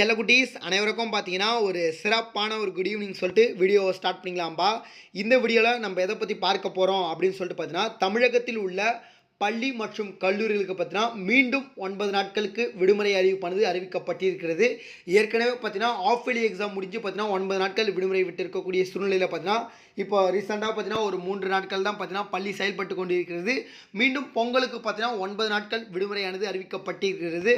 செல்லக்குட்டீஸ் அனைவருக்கும் பார்த்தீங்கன்னா ஒரு சிறப்பான ஒரு குட் ஈவினிங் சொல்லிட்டு வீடியோவை ஸ்டார்ட் பண்ணிக்கலாம்பா. இந்த வீடியோவில் நம்ம எதை பற்றி பார்க்க போகிறோம் அப்படின்னு சொல்லிட்டு பார்த்தீங்கன்னா தமிழகத்தில் உள்ள பள்ளி மற்றும் கல்லூரிகளுக்கு பார்த்தீங்கன்னா மீண்டும் ஒன்பது நாட்களுக்கு விடுமுறை அறிவிப்பானது அறிவிக்கப்பட்டிருக்கிறது. ஏற்கனவே பார்த்தீங்கன்னா ஆஃப் இயர்லி எக்ஸாம் முடிஞ்சு பார்த்தீங்கன்னா ஒன்பது நாட்கள் விடுமுறை விட்டு இருக்கக்கூடிய சூழ்நிலையில் பார்த்தீங்கன்னா இப்போ ரீசெண்டாக பார்த்தீங்கன்னா ஒரு மூன்று நாட்கள் தான் பார்த்தீங்கன்னா பள்ளி செயல்பட்டு கொண்டிருக்கிறது. மீண்டும் பொங்கலுக்கு பார்த்தீங்கன்னா ஒன்பது நாட்கள் விடுமுறையானது அறிவிக்கப்பட்டிருக்கிறது.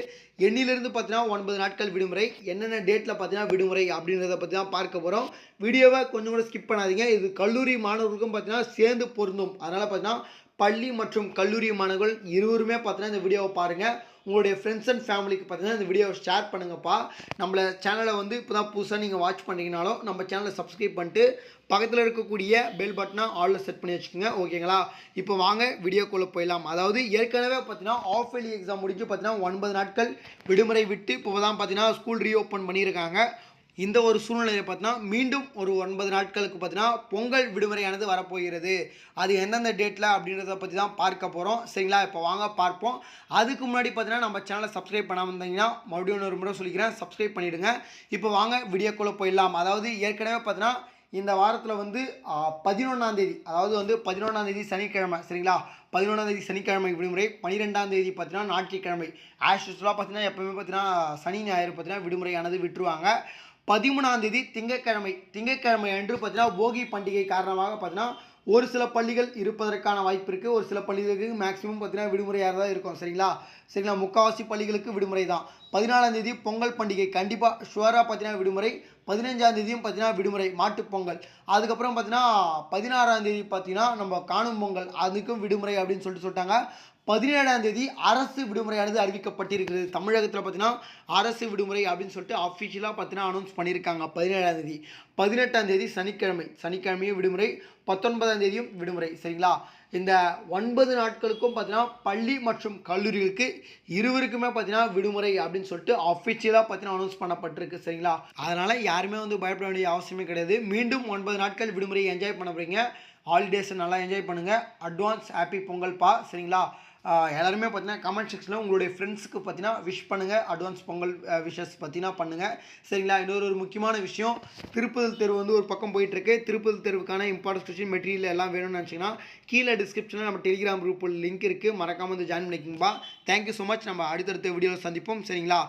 எண்ணிலிருந்து பார்த்தீங்கன்னா ஒன்பது நாட்கள் விடுமுறை என்னென்ன டேட்டில் பார்த்தீங்கன்னா விடுமுறை அப்படின்றத பற்றி தான் பார்க்க போகிறோம் வீடியோவை கொஞ்சம் கூட ஸ்கிப் பண்ணாதீங்க. இது கல்லூரி மாணவர்களுக்கும் பார்த்தீங்கன்னா சேர்ந்து பொருந்தும். அதனால் பார்த்தீங்கன்னா பள்ளி மற்றும் கல்லூரி மாணவர்கள் இருவருமே பார்த்தீங்கன்னா இந்த வீடியோவை பாருங்கள் உங்களுடைய ஃப்ரெண்ட்ஸ் அண்ட் ஃபேமிலிக்கு பார்த்தீங்கன்னா இந்த வீடியோவை ஷேர் பண்ணுங்கப்பா. நம்மள சேனலை வந்து இப்போ தான் புதுசாக நீங்கள் வாட்ச் பண்ணிங்கனாலும் நம்ம சேனலை சப்ஸ்கிரைப் பண்ணிட்டு பக்கத்தில் இருக்கக்கூடிய பெல் பட்டனை ஆலில் செட் பண்ணி வச்சுக்கோங்க. ஓகேங்களா? இப்போ வாங்க வீடியோக்குள்ளே போயிடலாம். அதாவது ஏற்கனவே பார்த்தீங்கன்னா ஆஃப் எக்ஸாம் முடிஞ்சு பார்த்தீங்கன்னா ஒன்பது நாட்கள் விடுமுறை விட்டு இப்போ தான் பார்த்தீங்கன்னா ஸ்கூல் ரீஓப்பன் பண்ணியிருக்காங்க. இந்த ஒரு சூழ்நிலையை பார்த்தீங்கன்னா மீண்டும் ஒரு ஒன்பது நாட்களுக்கு பார்த்தீங்கன்னா பொங்கல் விடுமுறையானது வரப்போகிறது. அது எந்தெந்த டேட்டில் அப்படின்றத பற்றி தான் பார்க்க போகிறோம் சரிங்களா? இப்போ வாங்க பார்ப்போம். அதுக்கு முன்னாடி பார்த்தீங்கன்னா நம்ம சேனலை சப்ஸ்கிரைப் பண்ணாமல் இருந்தீங்கன்னா மறுபடியும் ஒரு முறை சொல்லிக்கிறேன். சப்ஸ்கிரைப் பண்ணிவிடுங்க இப்போ வாங்க வீடியோக்குள்ளே போயிடலாம். அதாவது ஏற்கனவே பார்த்தீங்கன்னா இந்த வாரத்தில் வந்து பதினொன்றாந்தேதி அதாவது வந்து பதினொன்றாந்தேதி சனிக்கிழமை சரிங்களா? பதினொன்றாந்தேதி சனிக்கிழமை விடுமுறை பன்னிரெண்டாந்தேதி பார்த்தீங்கன்னா ஞாயிற்றுக்கிழமை. ஆஷ் யூஸ்வலாக பார்த்தீங்கன்னா எப்போவுமே பார்த்தீங்கன்னா சனி ஞாயிறு பார்த்தீங்கன்னா விடுமுறையானது விட்டுருவாங்க. பதிமூணாம் தேதி திங்கட்கிழமை திங்கட்கிழமை அன்று பார்த்தீங்கன்னா போகி பண்டிகை காரணமாக பார்த்தீங்கன்னா ஒரு சில பள்ளிகள் இருப்பதற்கான வாய்ப்பு இருக்குது ஒரு சில பள்ளிகளுக்கு மேக்ஸிமம் பார்த்தீங்கன்னா விடுமுறையாக தான் இருக்கும். சரிங்களா? சரிங்களா? முக்கால்வாசி பள்ளிகளுக்கு விடுமுறை தான். பதினாலாம் தேதி பொங்கல் பண்டிகை. கண்டிப்பாக ஷுவராக பார்த்தீங்கன்னா விடுமுறை. பதினஞ்சாம் தேதியும் பார்த்தீங்கன்னா விடுமுறை. மாட்டுப் பொங்கல். அதுக்கப்புறம் பார்த்தீங்கன்னா பதினாறாம் தேதி பார்த்தீங்கன்னா நம்ம காணும் பொங்கல். அதுக்கும் விடுமுறை அப்படின்னு சொல்லிட்டு சொல்லிட்டாங்க. பதினேழாம் தேதி அரசு விடுமுறையானது அறிவிக்கப்பட்டிருக்கிறது. தமிழகத்தில் பார்த்தீங்கன்னா அரசு விடுமுறை அப்படின்னு சொல்லிட்டு அஃபிஷியலாக பார்த்தீங்கன்னா அனௌன்ஸ் பண்ணியிருக்காங்க பதினேழாம் தேதி. பதினெட்டாம் தேதி சனிக்கிழமை. சனிக்கிழமையும் விடுமுறை. பத்தொன்பதாம் தேதியும் விடுமுறை. சரிங்களா? இந்த ஒன்பது நாட்களுக்கும் பார்த்தீங்கன்னா பள்ளி மற்றும் கல்லூரிகளுக்கு இருவருக்குமே பார்த்தீங்கன்னா விடுமுறை அப்படின்னு சொல்லிட்டு அஃபிஷியலாக பார்த்தீங்கன்னா அனௌன்ஸ் பண்ணப்பட்டிருக்கு சரிங்களா? அதனால் யாருமே வந்து பயப்பட வேண்டிய அவசியமே கிடையாது. மீண்டும் ஒன்பது நாட்கள் விடுமுறையை என்ஜாய் பண்ண போகிறீங்க ஹாலிடேஸை நல்லா என்ஜாய் பண்ணுங்கள் அட்வான்ஸ் ஹாப்பி பொங்கல் பா சரிங்களா? எல்லாருமே பார்த்தீங்கன்னா கமெண்ட் செக்ஷனில் உங்களுடைய ஃப்ரெண்ட்ஸுக்கு பார்த்தீங்கன்னா விஷ் பண்ணுங்கள் அட்வான்ஸ் பொங்கல் விஷஸ் பார்த்தீங்கன்னா பண்ணுங்கள் சரிங்களா? இன்னொரு ஒரு முக்கியமான விஷயம் திருப்பதி தெரு வந்து ஒரு பக்கம் போயிட்டுருக்கு. திருப்பதி தெருவுக்கான இம்பார்ட்டன்ஸ் கொஸ்டின் மெட்டீரியல் எல்லாம் வேணும்னு நினச்சிங்கன்னா கீழே டிஸ்கிரிப்ஷனில் நம்ம டெலிகிராம் குரூப் லிங்க் இருக்குது மறக்காமல் வந்து ஜாயின் பண்ணிக்கிங்கப்பா. தேங்க்யூ ஸோ மச் நம்ம அடுத்தடுத்த வீடியோவில் சந்திப்போம். சரிங்களா?